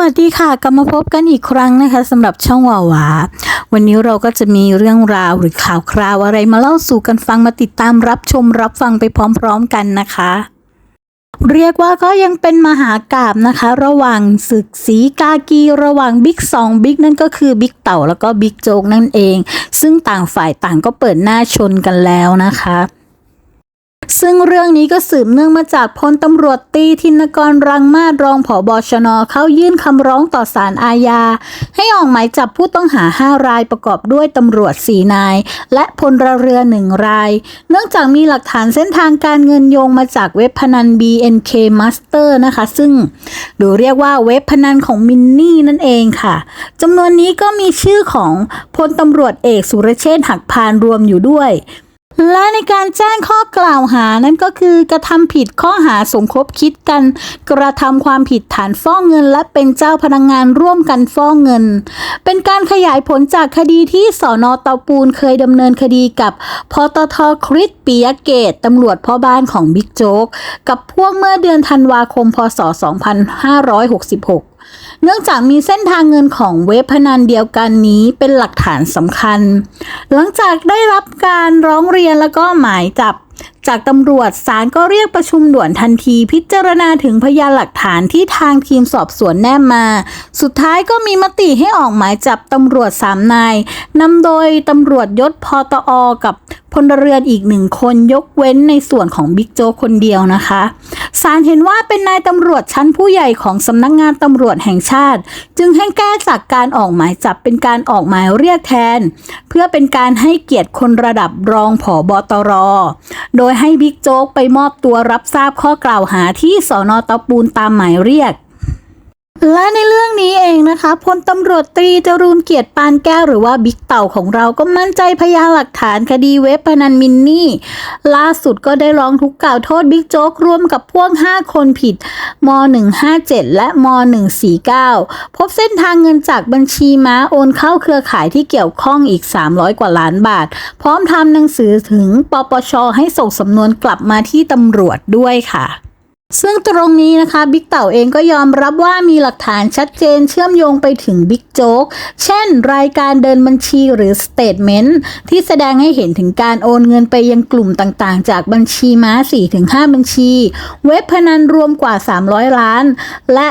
วัสดีค่ะกลับมาพบกันอีกครั้งนะคะสำหรับช่องวาวาวันนี้เราก็จะมีเรื่องราวหรือข่าวคราวอะไรมาเล่าสู่กันฟังมาติดตามรับชมรับฟังไปพร้อมๆกันนะคะ เรียกว่าก็ยังเป็นมหากาบนะคะ ระหว่างศึกสีกากี ระหว่างบิ๊กสองบิ๊กนั่นก็คือบิ๊กเต่าแล้วก็บิ๊กโจ๊กนั่นเอง ซึ่งต่างฝ่ายต่างก็เปิดหน้าชนกันแล้วนะคะ ซึ่งเรื่องนี้ก็สืบเนื่องมาจากพลตำรวจตีธินกรรังมาศรองผอบชนเข้ายื่นคำร้องต่อศาลอาญา ให้ออกหมายจับผู้ต้องหา 5 รายประกอบด้วยตำรวจ 4 นาย และพลเรือหนึ่งราย เนื่องจากมีหลักฐานเส้นทางการเงินโยงมาจากเว็บพนัน BNK Master นะคะ ซึ่งดูเรียกว่าเว็บพนันของมินนี่นั่นเองค่ะจำนวนนี้ก็มีชื่อของพลตำรวจเอกสุรเชษฐ์หักพานรวมอยู่ด้วย และในการแจ้งข้อกล่าวหานั่นก็คือกระทำผิดข้อหาสมคบคิดกัน กระทำความผิดฐานฟ้องเงิน และเป็นเจ้าพนักงงานร่วมกันฟ้องเงิน เป็นการขยายผลจากคดีที่สอนอเตาปูนเคยดำเนินคดีกับพตทคริสปียเกตตำรวจพ่อบ้านของบิ๊กโจ๊กกับพวกเมื่อเดือนธันวาคม พศ 2566 เนื่องจากมีเส้นทางเงินของเว็บพนันเดียวกันนี้เป็นหลักฐานสำคัญ หลังจากได้รับการร้องเรียนแล้วก็หมายจับ จากตำรวจศาลก็เรียกประชุมด่วนทันทีพิจารณาถึงพยานหลักฐานที่ทางทีมสอบสวนแนบมา สุดท้ายก็มีมติให้ออกหมายจับตำรวจสามนายนำโดยตำรวจยศพอตอกับพลเรือนอีกหนึ่งคนยกเว้นในส่วนของบิ๊กโจคนเดียวนะคะศาลเห็นว่าเป็นนายตำรวจชั้นผู้ใหญ่ของสำนักงงานตำรวจแห่งชาติ จึงให้แก้จากการออกหมายจับเป็นการออกหมายเรียกแทน เพื่อเป็นการให้เกียรติคนระดับรองผอบตร โดยให้บิ๊กโจ๊กไปมอบตัวรับทราบข้อกล่าวหาที่สอนอตาปูนตามหมายเรียก และในเรื่องนี้เองนะคะพลตำรวจตรีจรูนเกียรติปานแก้วหรือว่าบิ๊กเต่าของเราก็มั่นใจพยานหลักฐานคดีเว็บพนันมินนี่ ล่าสุดก็ได้ร้องทุกข์กล่าวโทษบิ๊กโจ๊กร่วมกับพวก 5 คนผิดม 157 และม 149 พบเส้นทางเงินจากบัญชีม้าโอนเข้าเครือข่ายที่เกี่ยวข้องอีก 300 กว่าล้านบาท พร้อมทำหนังสือถึงปปชให้ส่งสำนวนกลับมาที่ตำรวจด้วยค่ะ ซึ่งตรงนี้นะคะบิ๊กเต่าเองก็ยอมรับว่ามีหลักฐานชัดเจนเชื่อมโยงไปถึงบิ๊กโจ๊ก เช่น รายการเดินบัญชีหรือสเตทเมนต์ที่แสดงให้เห็นถึงการโอนเงินไปยังกลุ่มต่างๆ จากบัญชีม้า 4-5 บัญชี เว็บพนันรวมกว่า 300 ล้าน และ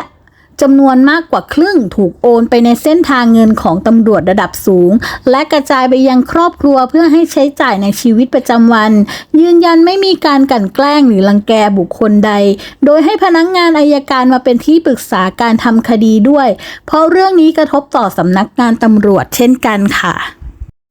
จำนวนมากกว่าครึ่งถูกโอนไปในเส้นทางเงินของตำรวจระดับสูง และกระจายไปยังครอบครัวเพื่อให้ใช้จ่ายในชีวิตประจำวัน ยืนยันไม่มีการกลั่นแกล้งหรือลังแกบุคคลใด โดยให้พนักงงานอายการมาเป็นที่ปรึกษาการทำคดีด้วย เพราะเรื่องนี้กระทบต่อสำนักงานตำรวจเช่นกันค่ะ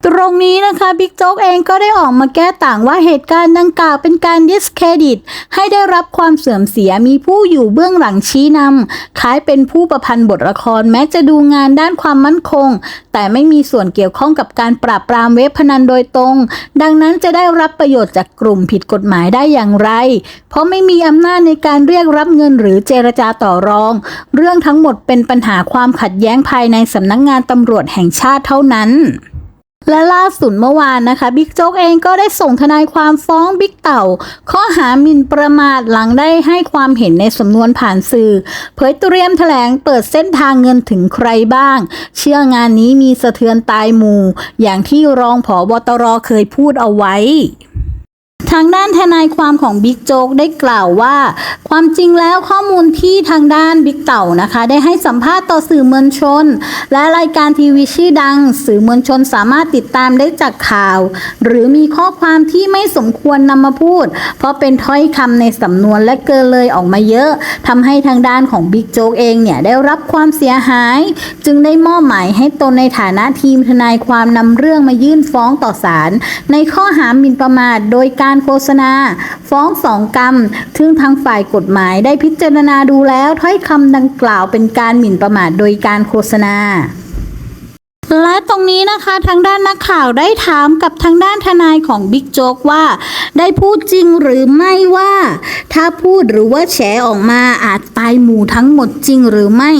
ตรงนี้นะคะบิ๊กโจ๊กเองก็ได้ออกมาแก้ต่างว่าเหตุการณ์ดังกล่าวเป็นการดิสเครดิต ให้ได้รับความเสื่อมเสียมีผู้อยู่เบื้องหลังชี้นำคล้ายเป็นผู้ประพันธ์บทละครแม้จะดูงานด้านความมั่นคง แต่ไม่มีส่วนเกี่ยวข้องกับการปราบปรามเว็บพนันโดยตรง ดังนั้นจะได้รับประโยชน์จากกลุ่มผิดกฎหมายได้อย่างไร เพราะไม่มีอำนาจในการเรียกรับเงินหรือเจรจาต่อรอง เรื่องทั้งหมดเป็นปัญหาความขัดแย้งภายในสำนักงานตำรวจแห่งชาติเท่านั้น และล่าสุดเมื่อวานนะคะบิ๊กโจ๊กเองก็ได้ส่งทนายความฟ้องบิ๊กเต่า ข้อหาหมิ่นประมาทหลังได้ให้ความเห็นในสำนวนผ่านสื่อ เผยเตรียมแถลงเปิดเส้นทางเงินถึงใครบ้าง เชื่องานนี้มีสะเทือนตายหมู่ อย่างที่รองผอบตรเคยพูดเอาไว้ ทางด้านทนายความของบิ๊กโจ๊กได้กล่าวว่า ความจริงแล้วข้อมูลที่ทางด้านบิ๊กเต่านะคะ ได้ให้สัมภาษณ์ต่อสื่อมวลชน และรายการทีวีชื่อดัง สื่อมวลชนสามารถติดตามได้จากข่าว หรือมีข้อความที่ไม่สมควรนำมาพูด เพราะเป็นถ้อยคำในสำนวนและเกินเลยออกมาเยอะทำให้ทางด้านของบิ๊กโจ๊กเองเนี่ยได้รับความเสียหาย จึงได้มอบหมายให้ตนในฐานะทีมทนายความนำเรื่องมายื่นฟ้องต่อศาลในข้อหาหมิ่นประมาทโดยการโฆษณา ฟ้องสองกรรมซึ่งทางฝ่ายกฎหมายได้พิจารณาดูแล้วถ้อยคำดังกล่าวเป็นการหมิ่นประมาทโดยการโฆษณา และตรงนี้นะคะทางด้านนักข่าวได้ถามกับทางด้านทนายของบิ๊กโจ๊กว่า ได้พูดจริงหรือไม่ว่า ถ้าพูดหรือว่าแฉออกมาอาจตายหมู่ทั้งหมดจริงหรือไม่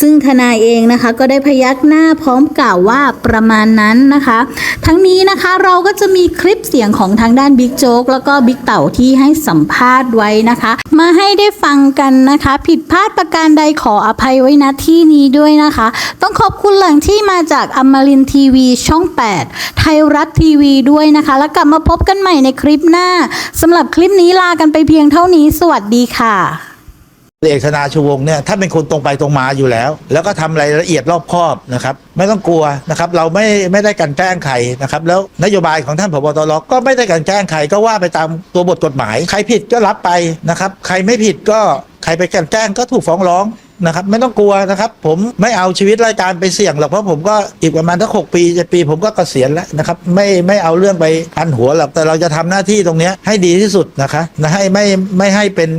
ซึ่งทนายเองนะคะ ก็ได้พยักหน้าพร้อมกล่าวว่าประมาณนั้นนะคะ ทั้งนี้นะคะเราก็จะมีคลิปเสียงของทางด้านบิ๊กโจ๊กแล้วก็บิ๊กเต่าที่ให้สัมภาษณ์ไว้นะคะ มาให้ได้ฟังกันนะคะ ผิดพลาดประการใดขออภัยไว้ณที่นี้ด้วยนะคะ ต้องขอบคุณแหล่งที่มาจากอมรินทีวีช่อง 8 ไทยรัฐทีวีด้วยนะคะ แล้วกลับมาพบกันใหม่ในคลิปหน้าสำหรับคลิปนี้ลากันไปเพียงเท่านี้ สวัสดีค่ะ เอกธนาชูวงศ์เนี่ยถ้านเป็นคนตรงไปตรงมาอยู่แล้ว แล้วก็ทำรายละเอียดรอบคอบนะครับ ไม่ต้องกลัวนะครับ เราไม่ไม่ได้กลันแกล้งใครนะครับ แล้วนโยบายของท่านผบตรก็ไม่ได้กลันแกล้งใครก็ว่าไปตามตัวบทกฎหมาย ใครผิดก็รับไปนะครับ ใครไม่ผิดก็ใครไปกลันแกล้งก็ถูกฟ้องร้อง นะครับไม่ต้องกลัวนะครับ ผมไม่เอาชีวิตรายการไปเสี่ยงหรอกเพราะผมก็อีกประมาณทั้งหกปีเจ็ดปี ผมก็เกษียณแล้วนะครับไม่ไม่เอาเรื่องไปพันหัวหรอกแต่เราจะทำหน้าที่ตรงนี้ให้ดีที่สุดนะคะนะให้ไม่ไม่ให้เป็น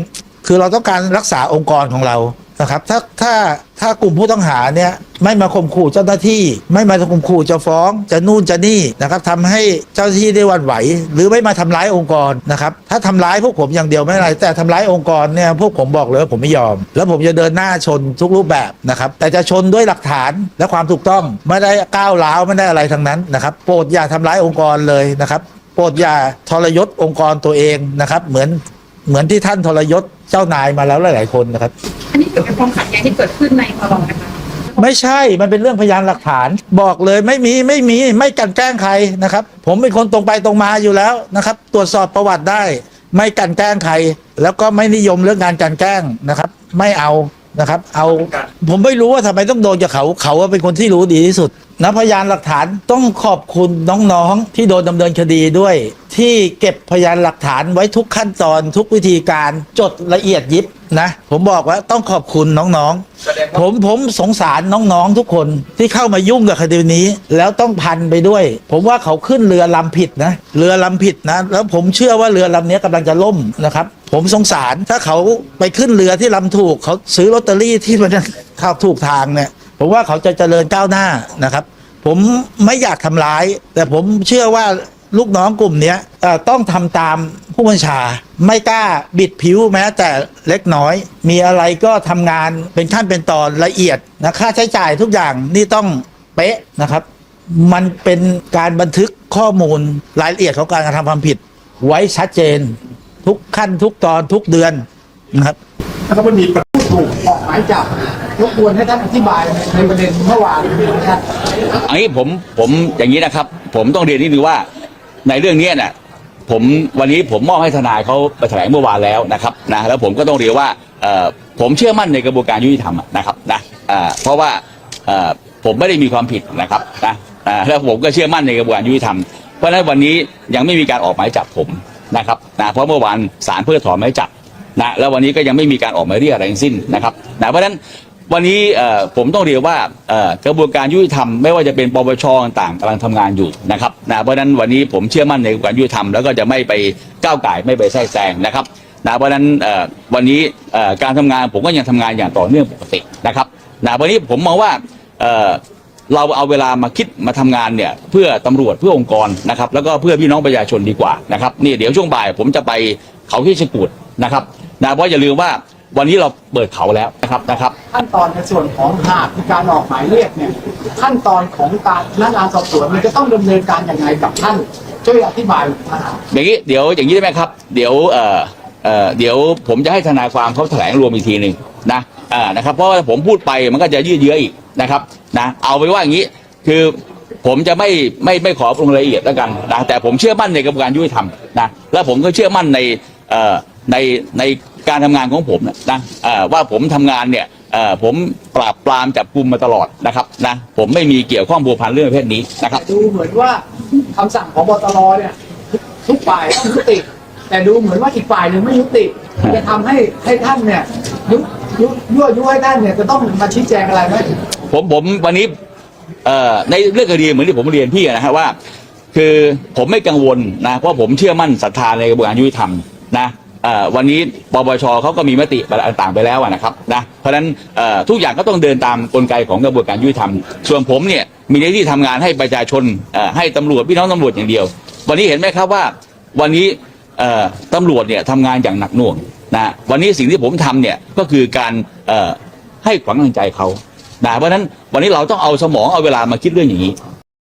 คือเราต้องการรักษาองค์กรของเรา นะครับถ้าถ้าถ้ากลุ่มผู้ต้องหาเนี่ยไม่มาข่มขู่เจ้าหน้าที่ ไม่มาข่มขู่จะฟ้องจะนู่นจะนี่นะครับทำให้เจ้าหน้าที่ได้วันไหว หรือไม่มาทำร้ายองค์กรนะครับถ้าทำร้ายพวกผมอย่างเดียวไม่ไร แต่ทำร้ายองค์กรเนี่ยพวกผมบอกเลยว่าผมไม่ยอม แล้วผมจะเดินหน้าชนทุกรูปแบบนะครับแต่จะชนด้วยหลักฐานและความถูกต้องไม่ได้ก้าวร้าวไม่ได้อะไรทั้งนั้นนะครับโปรดอย่าทำร้ายองค์กรเลยนะครับโปรดอย่าทรยศองค์กรตัวเองนะครับ เหมือน เหมือนที่ท่านทรยศเจ้านายมาแล้วหลายๆคนนะครับ อันนี้เกี่ยวกับความขัดแย้งที่เกิดขึ้นในคอรนะคะไม่ใช่ มันเป็นเรื่องพยานหลักฐาน บอกเลยไม่มีไม่มีไม่กลันแกล้งใครนะครับ ผมเป็นคนตรงไปตรงมาอยู่แล้วนะครับ ตรวจสอบประวัติได้ ไม่กลันแกล้งใคร แล้วก็ไม่นิยมเรื่องการกลันแกล้งนะครับ ไม่เอานะครับ เอาผมไม่รู้ว่าทำไมต้องโดนจากเขา เขาว่าเป็นคนที่รู้ดีที่สุด นะพยานหลักฐานต้องขอบคุณน้องๆ ที่โดนดำเนินคดีด้วย ที่เก็บพยานหลักฐานไว้ทุกขั้นตอนทุกวิธีการจดละเอียดยิบนะผมบอกว่าต้องขอบคุณน้องๆ ผมผมสงสารน้องๆทุกคนที่เข้ามายุ่งกับคดีนี้ แล้วต้องพันไปด้วย ผมว่าเขาขึ้นเรือลำผิดนะเรือลำผิดนะ แล้วผมเชื่อว่าเรือลำนี้กำลังจะล่มนะครับ ผมสงสารถ้าเขาไปขึ้นเรือที่ลำถูก เขาซื้อลอตเตอรี่ที่มันเข้าถูกทางเนี่ย ผมว่าเขาจะเจริญก้าวหน้านะครับ ผมไม่อยากทำร้าย แต่ผมเชื่อว่าลูกน้องกลุ่มนี้ต้องทำตามผู้บัญชา ไม่กล้าบิดผิวแม้แต่เล็กน้อย มีอะไรก็ทำงานเป็นขั้นเป็นตอนละเอียดนะค่าใช้จ่ายทุกอย่างนี่ต้องเป๊ะนะครับ มันเป็นการบันทึกข้อมูลรายละเอียดของการกระทำความผิด ไว้ชัดเจน ทุกขั้นทุกตอนทุกเดือนนะครับนะครับมันมีประตูถูกออกหมายจับ รบกวนให้ท่านอธิบายในประเด็นเมื่อวานนะครับอันนี้ผมผมอย่างนี้นะครับ ผมต้องเรียนนิดนึงว่าในเรื่องนี้ยน่ะผมวันนี้ผมมอบให้ทนายเขาไปแถลงเมื่อวานแล้วนะครับนะแล้วผมก็ต้องเรียนว่าเออผมเชื่อมั่นในกระบวนการยุติธรรมนะครับนะเออเพราะว่าเออผมไม่ได้มีความผิดนะครับนะอ่าแล้วผมก็เชื่อมั่นในกระบวนการยุติธรรมเพราะฉะนั้นวันนี้ยังไม่มีการออกหมายจับผมนะครับนะเพราะเมื่อวานศาลเพื่อถอนหมายจับนะแล้ววันนี้ก็ยังไม่มีการออกหมายเรียกอะไรทั้งสิ้นนะครับนะเพราะฉะนั้น วันนี้ผมต้องเรียนว่ากระบวนการยุติธรรมไม่ว่าจะเป็นปปชต่างๆกำลังทำงานอยู่นะครับนะเพราะนั้นวันนี้ผมเชื่อมั่นในกระบวนการยุติธรรมแล้วก็จะไม่ไปก้าวไก่ไม่ไปแทรกแซงนะครับนะเพราะนั้นวันนี้การทำงานผมก็ยังทำงานอย่างต่อเนื่องปกตินะครับนะวันนี้ผมมองว่าเราเอาเวลามาคิดมาทำงานเนี่ยเพื่อตำรวจเพื่อองค์กรนะครับแล้วก็เพื่อพี่น้องประชาชนดีกว่านะครับนี่เดี๋ยวช่วงบ่ายผมจะไปเขาที่ชกูดนะครับนะเพราะอย่าลืมว่า วันนี้เราเปิดเขาแล้วนะครับนะครับ ขั้นตอนในส่วนของหากมีการออกหมายเรียกเนี่ยขั้นตอนของการพนักงานสอบสวนมันจะต้องดำเนินการอย่างไรกับท่านช่วยอธิบายนะครับอย่างนี้เดี๋ยวอย่างนี้ได้ไหมครับ เดี๋ยวเอ่อเอ่อเดี๋ยวผมจะให้ทนายความเขาแถลงรวมอีกทีหนึ่งนะอ่านะครับเพราะว่าผมพูดไปมันก็จะยืดเยื้ออีกนะครับนะเอาไปนว่าอย่างนี้คือผมจะไม่ไม่ไม่ขอลงรายละเอียดแล้วกันนะแต่ผมเชื่อมั่นในกระบวนการยุติธรรมนะและผมก็เชื่อมั่นในเอ่อในใน การทำงานของผมนะนะเอ่อว่าผมทำงานเนี่ยเอ่อผมปราบปรามจับกลุ่มมาตลอดนะครับนะผมไม่มีเกี่ยวข้องบัวพันเรื่องประเภทนี้นะครับดูเหมือนว่าคำสั่งของบตรเนี่ยทุกฝ่ายต้องยุติ แต่ดูเหมือนว่าอีกฝ่ายหนึ่งไม่ยุติ จะทำให้ให้ท่านเนี่ยยุยุยั่วยุให้ท่านเนี่ยจะต้องมาชี้แจงอะไรไหมผมผมวันนี้เอ่อในเรื่องคดีเหมือนที่ผมเรียนพี่นะฮะว่า คือผมไม่กังวลนะเพราะผมเชื่อมั่นศรัทธาในกระบวนการยุติธรรมนะเอ่อ วันนี้ปปชเขาก็มีมติต่างๆไปแล้วนะครับนะเพราะฉะนั้นทุกอย่างก็ต้องเดินตามกลไกของกระบวนการยุติธรรม ส่วนผมเนี่ยมีหน้าที่ทำงานให้ประชาชนให้ตำรวจพี่น้องตำรวจอย่างเดียว วันนี้เห็นไหมครับว่าวันนี้เอ่อตำรวจเนี่ยทำงานอย่างหนักหน่วงนะวันนี้สิ่งที่ผมทำเนี่ยก็คือการให้ขวัญกำลังใจเขานะเพราะฉะนั้นวันนี้เราต้องเอาสมองเอาเวลามาคิดเรื่องอย่างนี้